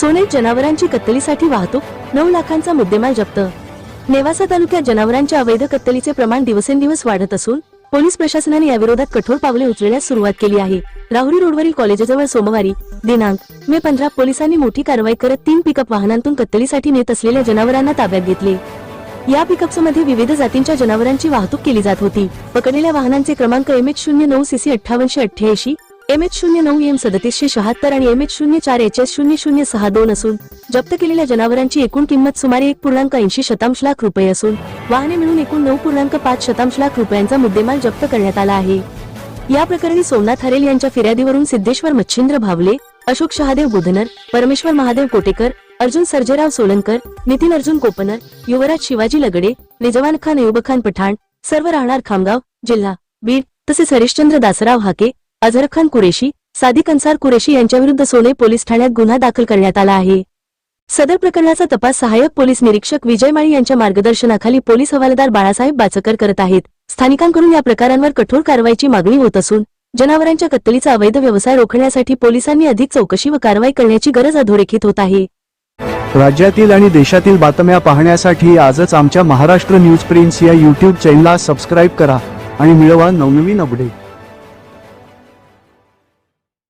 सोने जनावरांची कत्तलीसाठी वाहतूक नऊ लाखांचा मुद्देमाल जप्त. नेवासा तालुक्यात जनावरांच्या अवैध कत्तलीचे प्रमाण दिवसेंदिवस वाढत असून पोलीस प्रशासनाने याविरोधात कठोर पावले उचलण्यास सुरुवात केली आहे. राहुरी रोडवरील कॉलेजजवळ सोमवारी दिनांक मे पंधरा पोलिसांनी मोठी कारवाई करत तीन पिकअप वाहनांतून कत्तलीसाठी नेत असलेल्या जनावरांना ताब्यात घेतले. या पिकअप्समध्ये विविध जातींच्या जनावरांची वाहतूक केली जात होती. पकडलेल्या वाहनांचे क्रमांक एम एच शून्य नऊ सीसी अठ्ठावनशे अठ्ठ्याऐंशी एम एच शून्य नऊ एम सदतीसशे शहात्तर आणि एम एच शून्य चार एच एस शून्य शून्य सहा दोन असून जप्त केलेल्या जनावरांची एकूण किंमत सुमारे एक पूर्णांक ऐंशी शतांश लाख रुपये असून वाहने मिळून एकूण नऊ पूर्णांक पाच शतांश लाख रुपयांचा मुद्देमाल जप्त करण्यात आला आहे. या प्रकरणी सोमनाथ हरेल यांच्या फिर्यादीवरून सिद्धेश्वर मच्छिंद्र भावले अशोक शहादेव बुधनर परमेश्वर महादेव कोटेकर अर्जुन सर्जेराव सोलंकर नितीन अर्जुन कोपनर युवराज शिवाजी लगडे निजवान खान अयुबखान पठाण सर्व राहणार खामगाव जिल्हा बीड तसेच हरिश्चंद्र दासराव हाके अझर खान कुरेशी सादिक अन्सार कुरेशी यांच्याविरुद्ध सोने पोलीस ठाण्यात गुन्हा दाखल करण्यात आला आहे. सदर प्रकरणाचा तपास सहाय्यक पोलीस निरीक्षक विजय माळी यांच्या मार्गदर्शनाखाली पोलीस हवालदार बाळासाहेब बाचकर करत आहेत. स्थानिकांकडून या प्रकारांवर कठोर कारवाईची मागणी होत असून जनावरांच्या कत्तलीचा अवैध व्यवसाय रोखण्यासाठी पोलिसांनी अधिक चौकशी व कारवाई करण्याची गरज अधोरेखित होत आहे. राज्यातील आणि देशातील बातम्या पाहण्यासाठी आजच आमच्या महाराष्ट्र न्यूज प्रिन्स या यूट्यूब चॅनलला सबस्क्राईब करा आणि मिळवा नवनवीन अपडेट